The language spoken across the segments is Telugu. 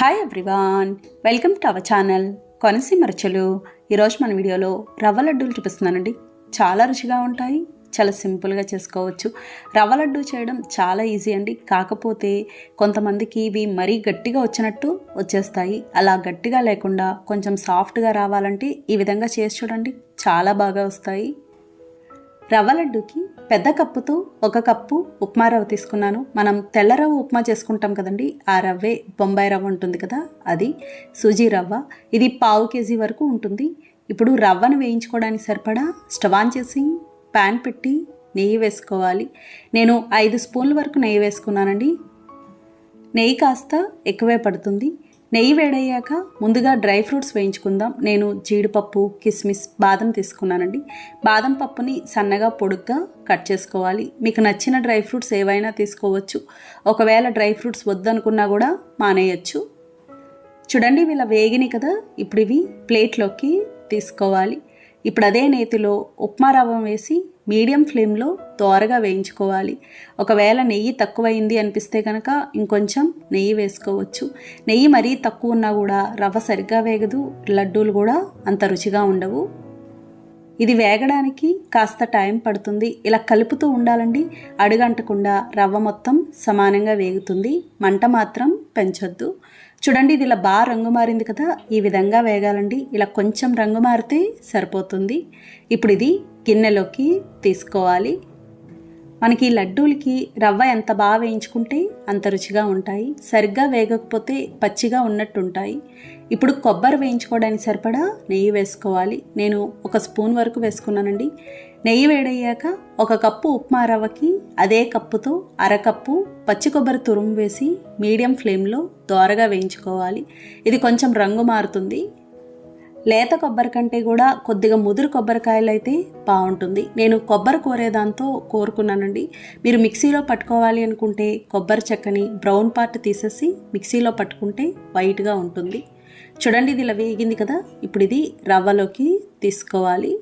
Hi everyone welcome to our channel Konaseema రచలు ఈరోజు మన వీడియోలో రవ్వ లడ్డూలు చూపిస్తున్నానండి. చాలా రుచిగా ఉంటాయి చాలా సింపుల్గా చేసుకోవచ్చు. రవ్వ లడ్డు చేయడం చాలా ఈజీ అండి. కాకపోతే కొంతమందికి ఇవి మరీ గట్టిగా వచ్చినట్టు వచ్చేస్తాయి. అలా గట్టిగా లేకుండా కొంచెం సాఫ్ట్గా రావాలంటే ఈ విధంగా చేసి చూడండి చాలా బాగా వస్తాయి. రవ్వ లడ్డుకి పెద్ద కప్పుతో ఒక కప్పు ఉప్మా రవ్వ తీసుకున్నాను. మనం తెల్ల రవ్వ ఉప్మా చేసుకుంటాం కదండి ఆ రవ్వే బొంబాయి రవ్వ ఉంటుంది కదా అది సూజీ రవ్వ. ఇది పావు కేజీ వరకు ఉంటుంది. ఇప్పుడు రవ్వను వేయించుకోవడానికి సరిపడా స్టవ్ ఆన్ చేసి ప్యాన్ పెట్టి నెయ్యి వేసుకోవాలి. నేను ఐదు స్పూన్ల వరకు నెయ్యి వేసుకున్నానండి. నెయ్యి కాస్త ఎక్కువే పడుతుంది. నెయ్యి వేడయ్యాక ముందుగా డ్రై ఫ్రూట్స్ వేయించుకుందాం. నేను జీడిపప్పు కిస్మిస్ బాదం తీసుకున్నానండి. బాదం పప్పుని సన్నగా పొడుగ్గా కట్ చేసుకోవాలి. మీకు నచ్చిన డ్రై ఫ్రూట్స్ ఏవైనా తీసుకోవచ్చు. ఒకవేళ డ్రై ఫ్రూట్స్ వద్దనుకున్నా కూడా మానేయచ్చు. చూడండి ఇవి ఇలా కదా. ఇప్పుడు ఇవి ప్లేట్లోకి తీసుకోవాలి. ఇప్పుడు అదే నేతిలో ఉప్మా రవ్వ వేసి మీడియం ఫ్లేమ్లో దోరగా వేయించుకోవాలి. ఒకవేళ నెయ్యి తక్కువైంది అనిపిస్తే కనుక ఇంకొంచెం నెయ్యి వేసుకోవచ్చు. నెయ్యి మరీ తక్కువ ఉన్నా కూడా రవ్వ సరిగ్గా వేగదు లడ్డూలు కూడా అంత రుచిగా ఉండవు. ఇది వేగడానికి కాస్త టైం పడుతుంది. ఇలా కలుపుతూ ఉండాలండి. అడుగంటకుండా రవ్వ మొత్తం సమానంగా వేగుతుంది. మంట మాత్రం పెంచొద్దు. చూడండి ఇది ఇలా బాగా రంగు మారింది కదా. ఈ విధంగా వేగాలండి. ఇలా కొంచెం రంగు మారితే సరిపోతుంది. ఇప్పుడు ఇది గిన్నెలోకి తీసుకోవాలి. మనకి ఈ లడ్డూలకి రవ్వ ఎంత బాగా వేయించుకుంటే అంత రుచిగా ఉంటాయి. సరిగ్గా వేగకపోతే పచ్చిగా ఉన్నట్టు ఉంటాయి ఇప్పుడు కొబ్బరి వేయించుకోవడానికి సరిపడా నెయ్యి వేసుకోవాలి. నేను ఒక స్పూన్ వరకు వేసుకున్నానండి. నెయ్యి వేడయ్యాక ఒక కప్పు ఉప్మా రవ్వకి అదే కప్పుతో అరకప్పు పచ్చి కొబ్బరి తురుము వేసి మీడియం ఫ్లేమ్లో దోరగా వేయించుకోవాలి. ఇది కొంచెం రంగు మారుతుంది. లేత కొబ్బరి కంటే కూడా కొద్దిగా ముదురు కొబ్బరికాయలు అయితే బాగుంటుంది. నేను కొబ్బరి కోరేదాంతో కోరుకున్నానండి. మీరు మిక్సీలో పట్టుకోవాలి అనుకుంటే కొబ్బరి చెక్కని బ్రౌన్ పార్ట్ తీసేసి మిక్సీలో పట్టుకుంటే వైట్గా ఉంటుంది. చూడండి ఇది ఇలా వేగింది కదా. ఇప్పుడు ఇది రవ్వలోకి తీసుకోవాలి.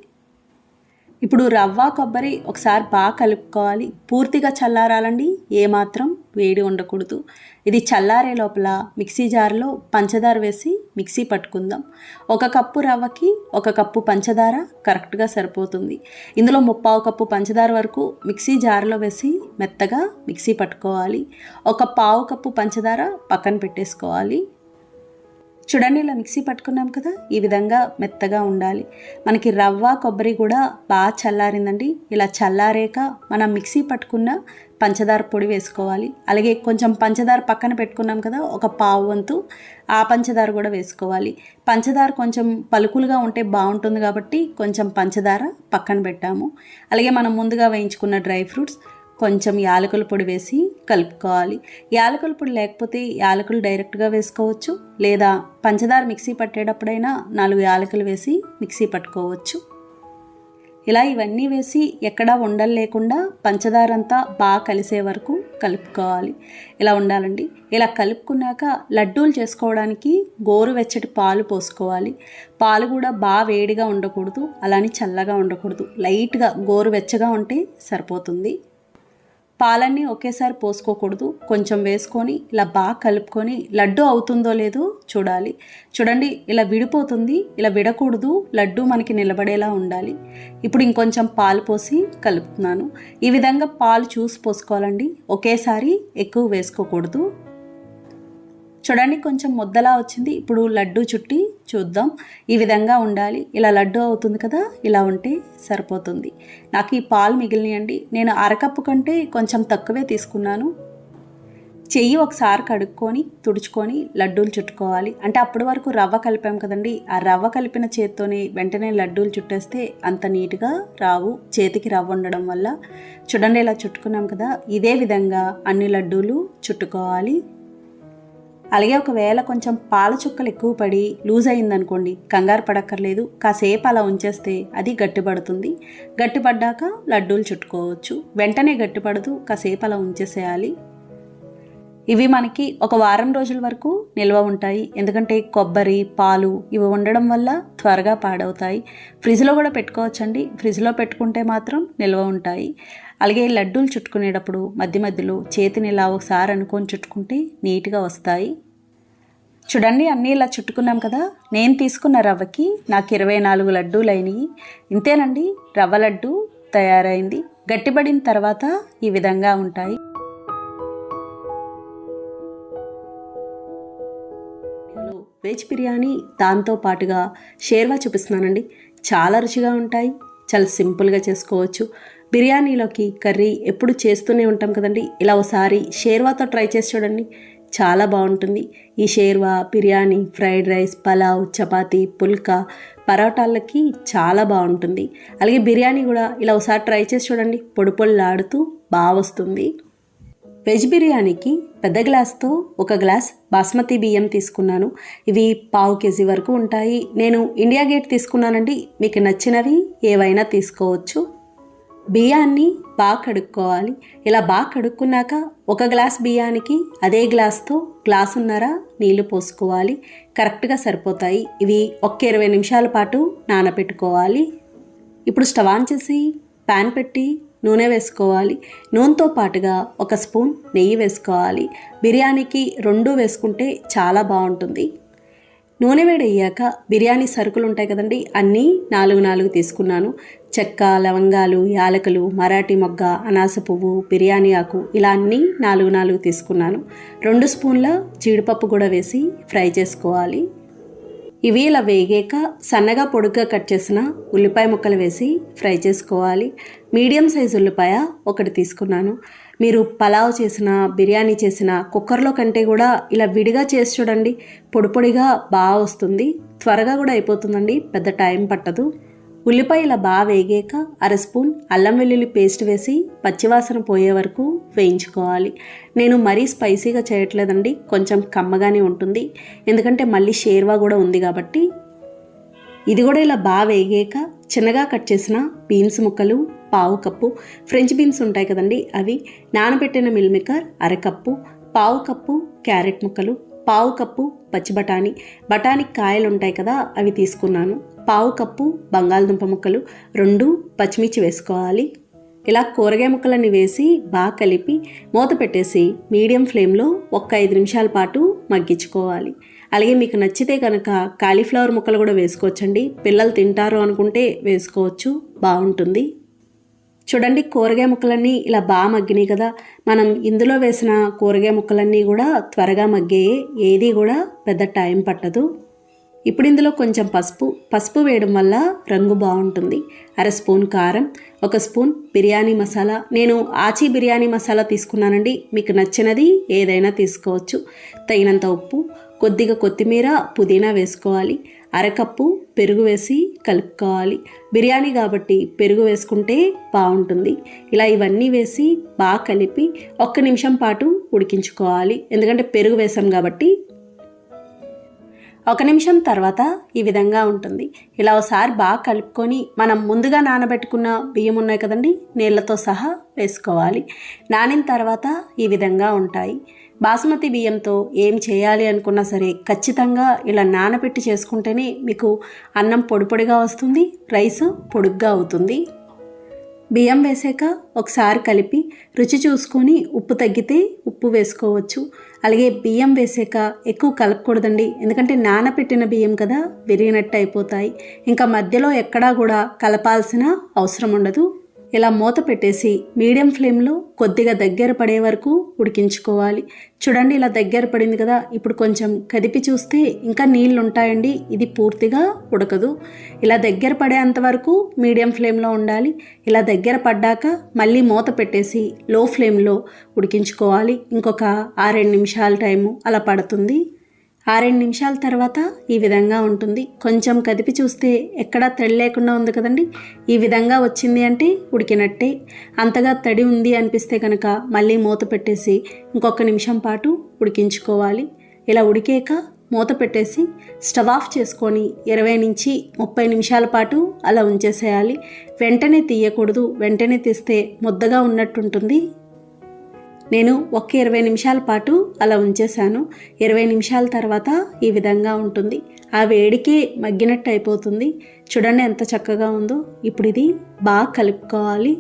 ఇప్పుడు రవ్వ కొబ్బరి ఒకసారి బాగా కలుపుకోవాలి. పూర్తిగా చల్లారాలండి. ఏమాత్రం వేడి ఉండకూడదు. ఇది చల్లారే లోపల మిక్సీ జార్లో పంచదార వేసి మిక్సీ పట్టుకుందాం. ఒక కప్పు రవ్వకి ఒక కప్పు పంచదార కరెక్ట్గా సరిపోతుంది. ఇందులో ముప్పావు కప్పు పంచదార వరకు మిక్సీ జార్లో వేసి మెత్తగా మిక్సీ పట్టుకోవాలి. ఒక పావు కప్పు పంచదార పక్కన పెట్టేసుకోవాలి. చూడండి ఇలా మిక్సీ పట్టుకున్నాం కదా ఈ విధంగా మెత్తగా ఉండాలి. మనకి రవ్వ కొబ్బరి కూడా బాగా చల్లారిందండి. ఇలా చల్లారాక మనం మిక్సీ పట్టుకున్న పంచదార పొడి వేసుకోవాలి. అలాగే కొంచెం పంచదార పక్కన పెట్టుకున్నాం కదా ఒక పావు వంతు ఆ పంచదార కూడా వేసుకోవాలి. పంచదార కొంచెం పలుకులుగా ఉంటే బాగుంటుంది కాబట్టి కొంచెం పంచదార పక్కన పెట్టాము. అలాగే మనం ముందుగా వేయించుకున్న డ్రై ఫ్రూట్స్ కొంచెం యాలకుల పొడి వేసి కలుపుకోవాలి. యాలకుల పొడి లేకపోతే యాలకులు డైరెక్ట్గా వేసుకోవచ్చు. లేదా పంచదార మిక్సీ పట్టేటప్పుడైనా నాలుగు యాలకులు వేసి మిక్సీ పట్టుకోవచ్చు. ఇలా ఇవన్నీ వేసి ఎక్కడా ఉండలు లేకుండా పంచదార అంతా బాగా కలిసే వరకు కలుపుకోవాలి. ఇలా ఉండాలండి. ఇలా కలుపుకున్నాక లడ్డూలు చేసుకోవడానికి గోరువెచ్చటి పాలు పోసుకోవాలి. పాలు కూడా బాగా వేడిగా ఉండకూడదు. అలానే చల్లగా ఉండకూడదు. లైట్గా గోరువెచ్చగా ఉంటే సరిపోతుంది. పాలన్నీ ఒకేసారి పోసుకోకూడదు. కొంచెం వేసుకొని ఇలా బాగా కలుపుకొని లడ్డు అవుతుందో లేదో చూడాలి. చూడండి ఇలా విడిపోతుంది ఇలా విడకూడదు. లడ్డు మనకి నిలబడేలా ఉండాలి. ఇప్పుడు ఇంకొంచెం పాలు పోసి కలుపుతున్నాను. ఈ విధంగా పాలు చూసి పోసుకోవాలండి. ఒకేసారి ఎక్కువ వేసుకోకూడదు. చూడండి కొంచెం ముద్దలా వచ్చింది. ఇప్పుడు లడ్డు చుట్టి చూద్దాం. ఈ విధంగా ఉండాలి. ఇలా లడ్డు అవుతుంది కదా ఇలా ఉంటే సరిపోతుంది. నాకు ఈ పాలు మిగిలినాయండి. నేను అరకప్పు కంటే కొంచెం తక్కువే తీసుకున్నాను. చెయ్యి ఒకసారి కడుక్కొని తుడుచుకొని లడ్డూలు చుట్టుకోవాలి. అంటే అప్పటి వరకు రవ్వ కలిపాం కదండి. ఆ రవ్వ కలిపిన చేత్తోనే వెంటనే లడ్డూలు చుట్టేస్తే అంత నీట్గా రావు. చేతికి రవ్వ ఉండడం వల్ల. చూడండి ఇలా చుట్టుకున్నాం కదా. ఇదే విధంగా అన్ని లడ్డూలు చుట్టుకోవాలి. అలాగే ఒకవేళ కొంచెం పాల చుక్కలు ఎక్కువ పడి లూజ్ అయిందనుకోండి కంగారు పడక్కర్లేదు. కాసేపు అలా ఉంచేస్తే అది గట్టిపడుతుంది. గట్టిపడ్డాక లడ్డూలు చుట్టుకోవచ్చు. వెంటనే గట్టిపడదు కాసేపు అలా ఉంచేసేయాలి. ఇవి మనకి ఒక వారం రోజుల వరకు నిల్వ ఉంటాయి. ఎందుకంటే కొబ్బరి పాలు ఇవి ఉండడం వల్ల త్వరగా పాడవుతాయి. ఫ్రిడ్జ్లో కూడా పెట్టుకోవచ్చండి. ఫ్రిడ్జ్లో పెట్టుకుంటే మాత్రం నిల్వ ఉంటాయి. అలాగే లడ్డూలు చుట్టుకునేటప్పుడు మధ్య మధ్యలో చేతిని ఇలా ఒకసారి అనుకొని చుట్టుకుంటే నీట్గా వస్తాయి. చూడండి అన్నీ ఇలా చుట్టుకున్నాం కదా. నేను తీసుకున్న రవ్వకి నాకు ఇరవై నాలుగు లడ్డూలు అయినాయి. ఇంతేనండి రవ్వ లడ్డు తయారైంది. గట్టిపడిన తర్వాత ఈ విధంగా ఉంటాయి. వెజ్ బిర్యానీ దాంతో పాటుగా షేర్వా చూపిస్తున్నానండి. చాలా రుచిగా ఉంటాయి. చాలా సింపుల్గా చేసుకోవచ్చు. బిర్యానీలోకి కర్రీ ఎప్పుడు చేస్తూనే ఉంటాం కదండి. ఇలా ఒకసారి షేర్వాతో ట్రై చేసి చూడండి. చాలా బాగుంటుంది. ఈ షేర్వా బిర్యానీ ఫ్రైడ్ రైస్ పలావ్ చపాతీ పుల్కా పరోటాలకి చాలా బాగుంటుంది. అలాగే బిర్యానీ కూడా ఇలా ఒకసారి ట్రై చేసి చూడండి. పొడి పొళ్ళాడుతూ బాగా వస్తుంది. వెజ్ బిర్యానీకి పెద్ద గ్లాస్తో ఒక గ్లాస్ బాస్మతి బియ్యం తీసుకున్నాను. ఇవి పావు కేజీ వరకు ఉంటాయి. నేను ఇండియా గేట్ తీసుకున్నానండి. మీకు నచ్చినవి ఏవైనా తీసుకోవచ్చు. బియ్యాన్ని బాగా కడుక్కోవాలి. ఇలా బాగా కడుక్కున్నాక ఒక గ్లాస్ బియ్యానికి అదే గ్లాస్తో గ్లాసున్నర నీళ్ళు పోసుకోవాలి. కరెక్ట్గా సరిపోతాయి. ఇవి ఒక్క ఇరవై నిమిషాల పాటు నానబెట్టుకోవాలి ఇప్పుడు స్టవ్ ఆన్ చేసి ప్యాన్ పెట్టి నూనె వేసుకోవాలి. నూనెతో పాటుగా ఒక స్పూన్ నెయ్యి వేసుకోవాలి. బిర్యానీకి రెండు వేసుకుంటే చాలా బాగుంటుంది. నూనె వేడి అయ్యాక బిర్యానీ సరుకులు ఉంటాయి కదండి అన్నీ నాలుగు నాలుగు తీసుకున్నాను. చెక్క లవంగాలు యాలకులు మరాఠీ మొగ్గ అనాస పువ్వు బిర్యానీ ఆకు ఇలా అన్నీ నాలుగు నాలుగు తీసుకున్నాను. రెండు స్పూన్ల జీడిపప్పు కూడా వేసి ఫ్రై చేసుకోవాలి. ఇవి ఇలా వేగాక సన్నగా పొడుగ్గా కట్ చేసిన ఉల్లిపాయ ముక్కలు వేసి ఫ్రై చేసుకోవాలి. మీడియం సైజ్ ఉల్లిపాయ ఒకటి తీసుకున్నాను. మీరు పలావ్ చేసిన బిర్యానీ చేసిన కుక్కర్లో కంటే కూడా ఇలా విడిగా చేసి చూడండి. పొడి పొడిగా బాగా వస్తుంది. త్వరగా కూడా అయిపోతుందండి. పెద్ద టైం పట్టదు. ఉల్లిపాయ ఇలా బాగా వేగాక అర స్పూన్ అల్లం వెల్లుల్లి పేస్ట్ వేసి పచ్చివాసన పోయే వరకు వేయించుకోవాలి. నేను మరీ స్పైసీగా చేయట్లేదండి. కొంచెం కమ్మగానే ఉంటుంది. ఎందుకంటే మళ్ళీ షేర్వా కూడా ఉంది కాబట్టి ఇది కూడా ఇలా బాగా వేగాక చిన్నగా కట్ చేసిన బీన్స్ ముక్కలు పావు కప్పు ఫ్రెంచ్ బీన్స్ ఉంటాయి కదండి అవి నానబెట్టిన మిల్ మేకర్ అరకప్పు పావు కప్పు క్యారెట్ ముక్కలు పావు కప్పు పచ్చి బఠానీ బఠానీ కాయలు ఉంటాయి కదా అవి తీసుకున్నాను. పావు కప్పు బంగాళదుంప ముక్కలు రెండు పచ్చిమిర్చి వేసుకోవాలి. ఇలా కూరగాయ ముక్కలన్నీ వేసి బాగా కలిపి మూత పెట్టేసి మీడియం ఫ్లేమ్లో ఒక్క ఐదు నిమిషాల పాటు మగ్గించుకోవాలి. అలాగే మీకు నచ్చితే కనుక కాలీఫ్లవర్ ముక్కలు కూడా వేసుకోవచ్చండి. పిల్లలు తింటారు అనుకుంటే వేసుకోవచ్చు. బాగుంటుంది. చూడండి కూరగాయ ముక్కలన్నీ ఇలా బాగా మగ్గినాయి కదా. మనం ఇందులో వేసిన కూరగాయ ముక్కలన్నీ కూడా త్వరగా మగ్గాయి ఏది కూడా పెద్ద టైం పట్టదు. ఇప్పుడు ఇందులో కొంచెం పసుపు. పసుపు వేయడం వల్ల రంగు బాగుంటుంది. అర స్పూన్ కారం ఒక స్పూన్ బిర్యానీ మసాలా. నేను ఆచి బిర్యానీ మసాలా తీసుకున్నానండి. మీకు నచ్చినది ఏదైనా తీసుకోవచ్చు. తగినంత ఉప్పు కొద్దిగా కొత్తిమీర పుదీనా వేసుకోవాలి. అరకప్పు పెరుగు వేసి కలుపుకోవాలి. బిర్యానీ కాబట్టి పెరుగు వేసుకుంటే బాగుంటుంది. ఇలా ఇవన్నీ వేసి బాగా కలిపి ఒక్క నిమిషం పాటు ఉడికించుకోవాలి. ఎందుకంటే పెరుగు వేసాం కాబట్టి ఒక నిమిషం తర్వాత ఈ విధంగా ఉంటుంది. ఇలా ఒకసారి బాగా కలుపుకొని మనం ముందుగా నానబెట్టుకున్న బియ్యం ఉన్నాయి కదండి నీళ్ళతో సహా వేసుకోవాలి. నానిన తర్వాత ఈ విధంగా ఉంటాయి. బాసుమతి బియ్యంతో ఏం చేయాలి అనుకున్నా సరే ఖచ్చితంగా ఇలా నానబెట్టి చేసుకుంటేనే మీకు అన్నం పొడిపొడిగా వస్తుంది రైస్ పొడుగ్గా అవుతుంది. బియ్యం వేసాక ఒకసారి కలిపి రుచి చూసుకొని ఉప్పు తగ్గితే ఉప్పు వేసుకోవచ్చు. అలాగే బియ్యం వేసాక ఎక్కువ కలపకూడదండి ఎందుకంటే నానబెట్టిన బియ్యం కదా విరిగినట్టు అయిపోతాయి. ఇంకా మధ్యలో ఎక్కడా కూడా కలపాల్సిన అవసరం ఉండదు. ఇలా మూత పెట్టేసి మీడియం ఫ్లేమ్లో కొద్దిగా దగ్గర పడే వరకు ఉడికించుకోవాలి. చూడండి ఇలా దగ్గర పడింది కదా ఇప్పుడు కొంచెం కదిపి చూస్తే ఇంకా నీళ్ళు ఉంటాయండి ఇది పూర్తిగా ఉడకదు. ఇలా దగ్గర పడేంత వరకు మీడియం ఫ్లేమ్లో ఉండాలి. ఇలా దగ్గర పడ్డాక మళ్ళీ మూత పెట్టేసి లో ఫ్లేమ్లో ఉడికించుకోవాలి. ఇంకొక ఆరేడు నిమిషాల టైము అలా పడుతుంది. ఆరేడు నిమిషాల తర్వాత ఈ విధంగా ఉంటుంది. కొంచెం కదిపి చూస్తే ఎక్కడా తడి లేకుండా ఉంది కదండి. ఈ విధంగా వచ్చింది అంటే ఉడికినట్టే. అంతగా తడి ఉంది అనిపిస్తే కనుక మళ్ళీ మూత పెట్టేసి ఇంకొక నిమిషం పాటు ఉడికించుకోవాలి. ఇలా ఉడికాక మూత పెట్టేసి స్టవ్ ఆఫ్ చేసుకొని ఇరవై నుంచి ముప్పై నిమిషాల పాటు అలా ఉంచేసేయాలి. వెంటనే తీయకూడదు. వెంటనే తీస్తే ముద్దగా ఉన్నట్టుంటుంది. నేను ఒక ఇరవై నిమిషాల పాటు అలా ఉంచేశాను. ఇరవై నిమిషాల తర్వాత ఈ విధంగా ఉంటుంది. ఆ వేడికే మగ్గినట్టు అయిపోతుంది. చూడండి ఎంత చక్కగా ఉందో. ఇప్పుడు ఇది బాగా కలుపుకోవాలి.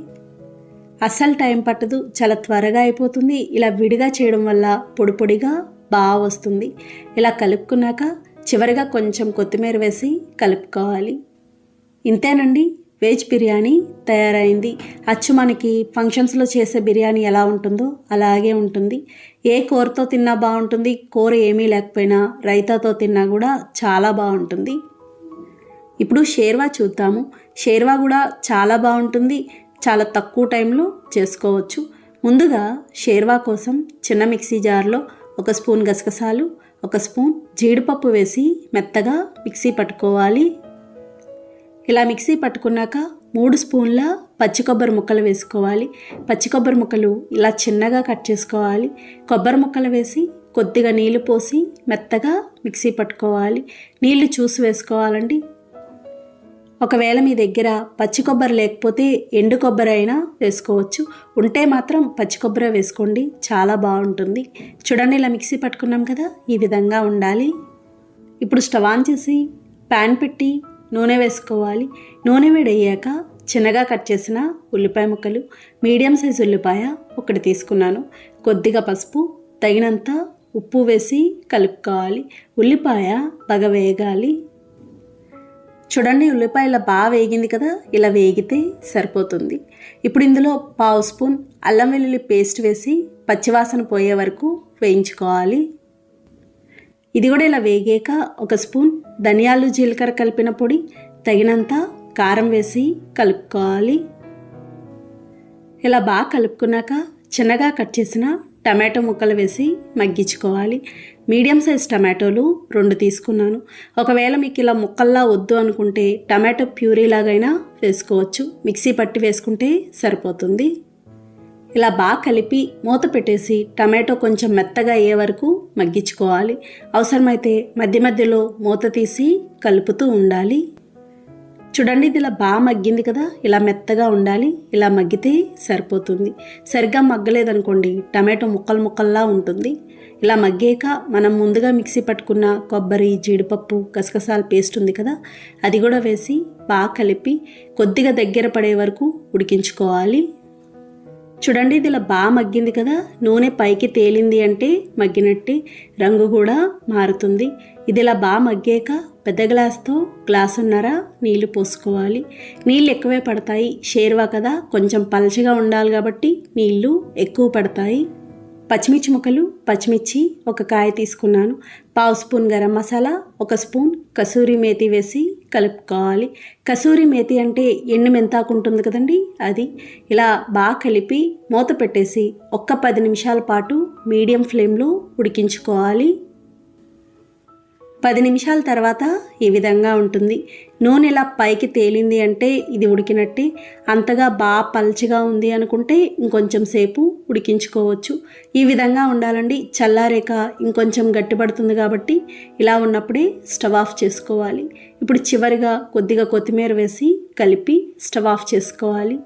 అస్సలు టైం పట్టదు. చాలా త్వరగా అయిపోతుంది. ఇలా విడిగా చేయడం వల్ల పొడి పొడిగా బాగా వస్తుంది. ఇలా కలుపుకున్నాక చివరిగా కొంచెం కొత్తిమీర వేసి కలుపుకోవాలి. ఇంతేనండి. వెజ్ బిర్యానీ తయారైంది. అచ్చు మనకి ఫంక్షన్స్లో చేసే బిర్యానీ ఎలా ఉంటుందో అలాగే ఉంటుంది. ఏ కూరతో తిన్నా బాగుంటుంది కూర ఏమీ లేకపోయినా రైతాతో తిన్నా కూడా చాలా బాగుంటుంది. ఇప్పుడు షేర్వా చూద్దాము. షేర్వా కూడా చాలా బాగుంటుంది. చాలా తక్కువ టైంలో చేసుకోవచ్చు. ముందుగా షేర్వా కోసం చిన్న మిక్సీ జార్లో ఒక స్పూన్ గసగసాలు ఒక స్పూన్ జీడిపప్పు వేసి మెత్తగా మిక్సీ పట్టుకోవాలి. ఇలా మిక్సీ పట్టుకున్నాక మూడు స్పూన్ల పచ్చి కొబ్బరి ముక్కలు వేసుకోవాలి. పచ్చి కొబ్బరి ముక్కలు ఇలా చిన్నగా కట్ చేసుకోవాలి. కొబ్బరి ముక్కలు వేసి కొద్దిగా నీళ్ళు పోసి మెత్తగా మిక్సీ పట్టుకోవాలి. నీళ్ళు చూసి వేసుకోవాలండి. ఒకవేళ మీ దగ్గర పచ్చి కొబ్బరి లేకపోతే ఎండు కొబ్బరి అయినా వేసుకోవచ్చు. ఉంటే మాత్రం పచ్చి కొబ్బరి వేసుకోండి. చాలా బాగుంటుంది. చూడండి ఇలా మిక్సీ పట్టుకున్నాం కదా ఈ విధంగా ఉండాలి. ఇప్పుడు స్టవ్ ఆన్ చేసి ప్యాన్ పెట్టి నూనె వేసుకోవాలి. నూనె వేడయ్యాక చిన్నగా కట్ చేసిన ఉల్లిపాయ ముక్కలు మీడియం సైజ్ ఉల్లిపాయ ఒకటి తీసుకున్నాను. కొద్దిగా పసుపు తగినంత ఉప్పు వేసి కలుపుకోవాలి. ఉల్లిపాయ బాగా వేగాలి. చూడండి ఉల్లిపాయ ఇలా బాగా వేగింది కదా? ఇలా వేగితే సరిపోతుంది. ఇప్పుడు ఇందులో పావు స్పూన్ అల్లం వెల్లుల్లి పేస్ట్ వేసి పచ్చివాసన పోయే వరకు వేయించుకోవాలి. ఇది కూడా ఇలా వేగాక ఒక స్పూన్ ధనియాలు జీలకర్ర కలిపిన పొడి తగినంత కారం వేసి కలుపుకోవాలి. ఇలా బాగా కలుపుకున్నాక చిన్నగా కట్ చేసిన టమాటో ముక్కలు వేసి మగ్గించుకోవాలి. మీడియం సైజ్ టమాటోలు రెండు తీసుకున్నాను. ఒకవేళ మీకు ఇలా ముక్కల్లా వద్దు అనుకుంటే టమాటో ప్యూరీ లాగైనా వేసుకోవచ్చు. మిక్సీ పట్టి వేసుకుంటే సరిపోతుంది. ఇలా బాగా కలిపి మూత పెట్టేసి టమాటో కొంచెం మెత్తగా అయ్యే వరకు మగ్గించుకోవాలి. అవసరమైతే మధ్య మధ్యలో మూత తీసి కలుపుతూ ఉండాలి. చూడండి ఇది ఇలా బాగా మగ్గింది కదా? ఇలా మెత్తగా ఉండాలి. ఇలా మగ్గితే సరిపోతుంది. సరిగ్గా మగ్గలేదనుకోండి టమాటో ముక్కలు ముక్కల్లా ఉంటుంది. ఇలా మగ్గాక మనం ముందుగా మిక్సీ పట్టుకున్న కొబ్బరి జీడిపప్పు గసగసాల పేస్ట్ ఉంది కదా? అది కూడా వేసి బాగా కలిపి కొద్దిగా దగ్గర పడే వరకు ఉడికించుకోవాలి. చూడండి ఇది ఇలా బాగా మగ్గింది కదా. నూనె పైకి తేలింది అంటే మగ్గినట్టు రంగు కూడా మారుతుంది. ఇది ఇలా బాగా మగ్గాక పెద్ద గ్లాస్తో గ్లాసున్నర నీళ్ళు పోసుకోవాలి. నీళ్ళు ఎక్కువే పడతాయి. షేర్వా కదా కొంచెం పలచగా ఉండాలి కాబట్టి నీళ్ళు ఎక్కువ పడతాయి. పచ్చిమిర్చి ముక్కలు పచ్చిమిర్చి ఒక కాయ తీసుకున్నాను. పావు స్పూన్ గరం మసాలా ఒక స్పూన్ కసూరి మేతి వేసి కలుపుకోవాలి. కసూరి మేతి అంటే ఎండు మెంతాకు ఉంటుంది కదండి అది ఇలా బాగా కలిపి మూత పెట్టేసి ఒక్క పది నిమిషాల పాటు మీడియం ఫ్లేమ్లో ఉడికించుకోవాలి. పది నిమిషాల తర్వాత ఈ విధంగా ఉంటుంది. నూనె ఇలా పైకి తేలింది అంటే ఇది ఉడికినట్టే అంతగా బాగా పల్చగా ఉంది అనుకుంటే ఇంకొంచెం సేపు ఉడికించుకోవచ్చు. ఈ విధంగా ఉండాలండి. చల్లారేక ఇంకొంచెం గట్టిపడుతుంది కాబట్టి ఇలా ఉన్నప్పుడే స్టవ్ ఆఫ్ చేసుకోవాలి. ఇప్పుడు చివరిగా కొద్దిగా కొత్తిమీర వేసి కలిపి స్టవ్ ఆఫ్ చేసుకోవాలి.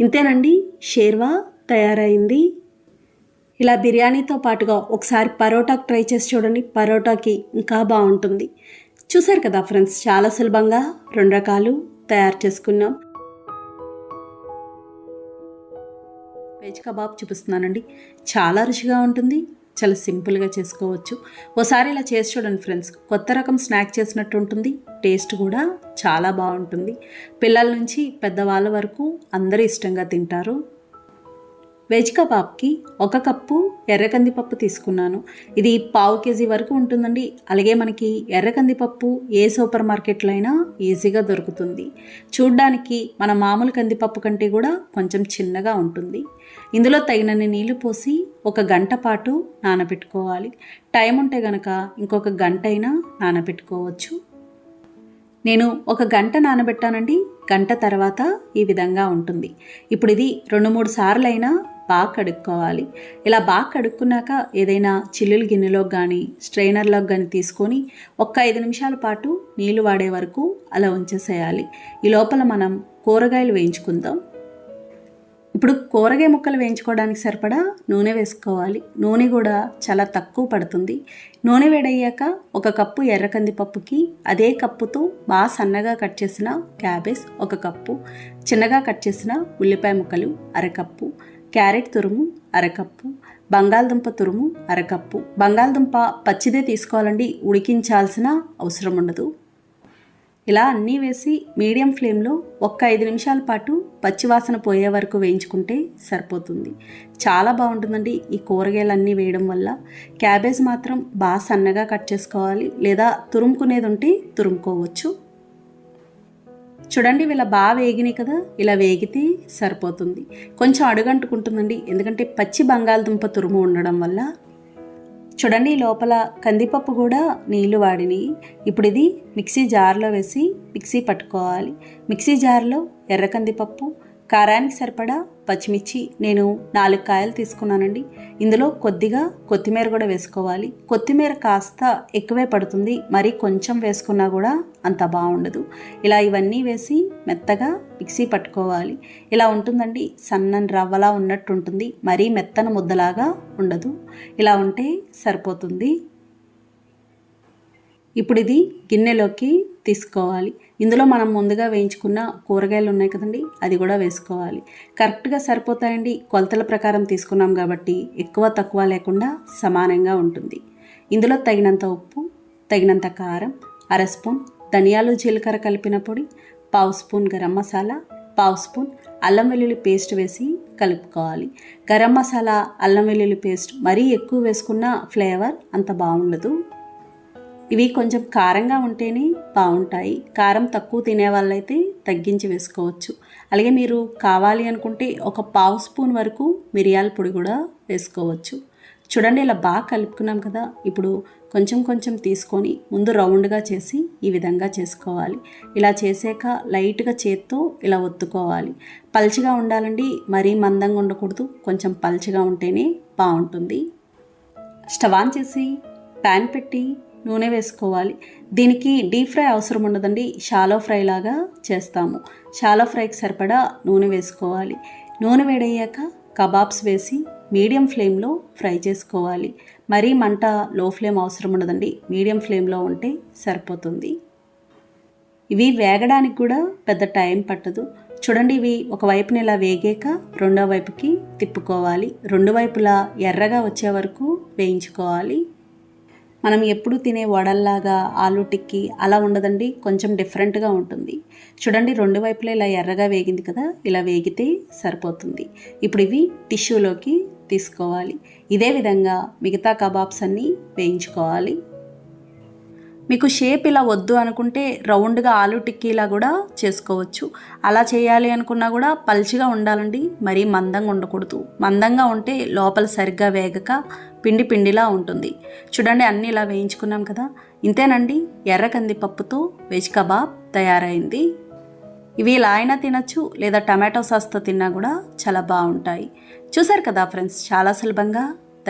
ఇంతేనండి. షేర్వా తయారైంది. ఇలా బిర్యానీతో పాటుగా ఒకసారి పరోటాకి ట్రై చేసి చూడండి పరోటాకి ఇంకా బాగుంటుంది. చూసారు కదా ఫ్రెండ్స్ చాలా సులభంగా రెండు రకాలు తయారు చేసుకున్నాం. వెజ్ కబాబ్ చూపిస్తున్నానండి. చాలా రుచిగా ఉంటుంది చాలా సింపుల్గా చేసుకోవచ్చు. ఓసారి ఇలా చేసి చూడండి ఫ్రెండ్స్ కొత్త రకం స్నాక్ చేసినట్టు ఉంటుంది టేస్ట్ కూడా చాలా బాగుంటుంది. పిల్లల నుంచి పెద్దవాళ్ళ వరకు అందరూ ఇష్టంగా తింటారు. వెజ్ కబాబ్కి ఒక కప్పు ఎర్ర కందిపప్పు తీసుకున్నాను. ఇది పావు కేజీ వరకు ఉంటుందండి. అలాగే మనకి ఎర్ర కందిపప్పు ఏ సూపర్ మార్కెట్లో అయినా ఈజీగా దొరుకుతుంది. చూడ్డానికి మన మామూలు కందిపప్పు కంటే కూడా కొంచెం చిన్నగా ఉంటుంది. ఇందులో తగినన్ని నీళ్ళు పోసి ఒక గంట పాటు నానబెట్టుకోవాలి. టైం ఉంటే గనక ఇంకొక గంట అయినా నానబెట్టుకోవచ్చు. నేను ఒక గంట నానబెట్టానండి. గంట తర్వాత ఈ విధంగా ఉంటుంది. ఇప్పుడు ఇది రెండు మూడు సార్లు అయినా బాగా కడుక్కోవాలి ఇలా బాగా కడుక్కున్నాక ఏదైనా చిల్లులు గిన్నెలో కానీ స్ట్రైనర్లోకి కానీ తీసుకొని ఒక్క ఐదు నిమిషాల పాటు నీళ్ళు వాడే వరకు అలా ఉంచేసేయాలి. ఈ లోపల మనం కూరగాయలు వేయించుకుందాం. ఇప్పుడు కూరగాయ ముక్కలు వేయించుకోవడానికి సరిపడా నూనె వేసుకోవాలి. నూనె కూడా చాలా తక్కువ పడుతుంది. నూనె వేడయ్యాక ఒక కప్పు ఎర్ర కందిపప్పుకి అదే కప్పుతో బాగా సన్నగా కట్ చేసిన క్యాబేజ్ ఒక కప్పు చిన్నగా కట్ చేసిన ఉల్లిపాయ ముక్కలు అరకప్పు క్యారెట్ తురుము అరకప్పు బంగాళదుంప తురుము అరకప్పు. బంగాళదుంప పచ్చిదే తీసుకోవాలండి ఉడికించాల్సిన అవసరం ఉండదు. ఇలా అన్నీ వేసి మీడియం ఫ్లేమ్లో ఒక్క ఐదు నిమిషాల పాటు పచ్చివాసన పోయే వరకు వేయించుకుంటే సరిపోతుంది. చాలా బాగుంటుందండి ఈ కూరగాయలన్నీ వేయడం వల్ల. క్యాబేజ్ మాత్రం బాగా సన్నగా కట్ చేసుకోవాలి లేదా తురుముకునేది ఉంటే తురుముకోవచ్చు. చూడండి ఇలా బాగా వేగినాయి కదా ఇలా వేగితే సరిపోతుంది. కొంచెం అడుగంటుకుంటుందండి ఎందుకంటే పచ్చి బంగాళదుంప తురుము ఉండడం వల్ల. చూడండి లోపల కందిపప్పు కూడా నీళ్ళు వాడినాయి. ఇప్పుడు ఇది మిక్సీ జార్లో వేసి మిక్సీ పట్టుకోవాలి. మిక్సీ జార్లో ఎర్ర కందిపప్పు కారానికి సరిపడా పచ్చిమిర్చి నేను నాలుగు కాయలు తీసుకున్నానండి. ఇందులో కొద్దిగా కొత్తిమీర కూడా వేసుకోవాలి. కొత్తిమీర కాస్త ఎక్కువే పడుతుంది. మరి కొంచెం వేసుకున్నా కూడా అంత బాగుండదు. ఇలా ఇవన్నీ వేసి మెత్తగా మిక్సీ పట్టుకోవాలి. ఇలా ఉంటుందండి. సన్నని రవ్వలా ఉన్నట్టు ఉంటుంది మరీ మెత్తన ముద్దలాగా ఉండదు. ఇలా ఉంటే సరిపోతుంది. ఇప్పుడు ఇది గిన్నెలోకి తీసుకోవాలి. ఇందులో మనం ముందుగా వేయించుకున్న కూరగాయలు ఉన్నాయి కదండి అది కూడా వేసుకోవాలి. కరెక్ట్గా సరిపోతాయండి. కొలతల ప్రకారం తీసుకున్నాం కాబట్టి ఎక్కువ తక్కువ లేకుండా సమానంగా ఉంటుంది. ఇందులో తగినంత ఉప్పు తగినంత కారం అర స్పూన్ ధనియాలు జీలకర్ర కలిపిన పొడి పావు స్పూన్ గరం మసాలా పావు స్పూన్ అల్లం వెల్లుల్లి పేస్ట్ వేసి కలుపుకోవాలి. గరం మసాలా అల్లం వెల్లుల్లి పేస్ట్ మరీ ఎక్కువ వేసుకున్న ఫ్లేవర్ అంత బాగుండదు. ఇవి కొంచెం కారంగా ఉంటేనే బాగుంటాయి. కారం తక్కువ తినే వాళ్ళైతే తగ్గించి వేసుకోవచ్చు. అలాగే మీరు కావాలి అనుకుంటే ఒక పావు స్పూన్ వరకు మిరియాల పొడి కూడా వేసుకోవచ్చు. చూడండి ఇలా బాగా కలుపుకున్నాం కదా. ఇప్పుడు కొంచెం కొంచెం తీసుకొని ముందు రౌండ్గా చేసి ఈ విధంగా చేసుకోవాలి. ఇలా చేసాక లైట్గా చేత్తో ఇలా ఒత్తుకోవాలి. పల్చగా ఉండాలండి. మరీ మందంగా ఉండకూడదు. కొంచెం పల్చగా ఉంటేనే బాగుంటుంది. స్టవ్ ఆన్ చేసి ప్యాన్ పెట్టి నూనె వేసుకోవాలి. దీనికి డీప్ ఫ్రై అవసరం ఉండదండి. షాలో ఫ్రై లాగా చేస్తాము. షాలో ఫ్రైకి సరిపడా నూనె వేసుకోవాలి. నూనె వేడయ్యాక కబాబ్స్ వేసి మీడియం ఫ్లేమ్లో ఫ్రై చేసుకోవాలి. మరీ మంట లో ఫ్లేమ్ అవసరం ఉండదండి. మీడియం ఫ్లేమ్లో ఉంటే సరిపోతుంది. ఇవి వేగడానికి కూడా పెద్ద టైం పట్టదు. చూడండి ఇవి ఒకవైపున ఇలా వేగాక రెండో వైపుకి తిప్పుకోవాలి. రెండు వైపులా ఎర్రగా వచ్చే వరకు వేయించుకోవాలి. మనం ఎప్పుడు తినే వడల్లాగా ఆలు టిక్కి అలా ఉండదండి. కొంచెం డిఫరెంట్గా ఉంటుంది. చూడండి రెండు వైపులా ఇలా ఎర్రగా వేగింది కదా? ఇలా వేగితే సరిపోతుంది. ఇప్పుడు ఇవి టిష్యూలోకి తీసుకోవాలి. ఇదే విధంగా మిగతా కబాబ్స్ అన్నీ వేయించుకోవాలి. మీకు షేప్ ఇలా వద్దు అనుకుంటే రౌండ్గా ఆలు టిక్కీలా కూడా చేసుకోవచ్చు. అలా చేయాలి అనుకున్నా కూడా పల్చిగా ఉండాలండి. మరీ మందంగా ఉండకూడదు. మందంగా ఉంటే లోపల సరిగ్గా వేగక పిండి పిండిలా ఉంటుంది. చూడండి అన్నీ ఇలా వేయించుకున్నాం కదా. ఇంతేనండి. ఎర్ర కందిపప్పుతో వెజ్ కబాబ్ తయారైంది. ఇవి ఇలా అయినా తినచ్చు లేదా టమాటో సాస్తో తిన్నా కూడా చాలా బాగుంటాయి. చూసారు కదా ఫ్రెండ్స్ చాలా సులభంగా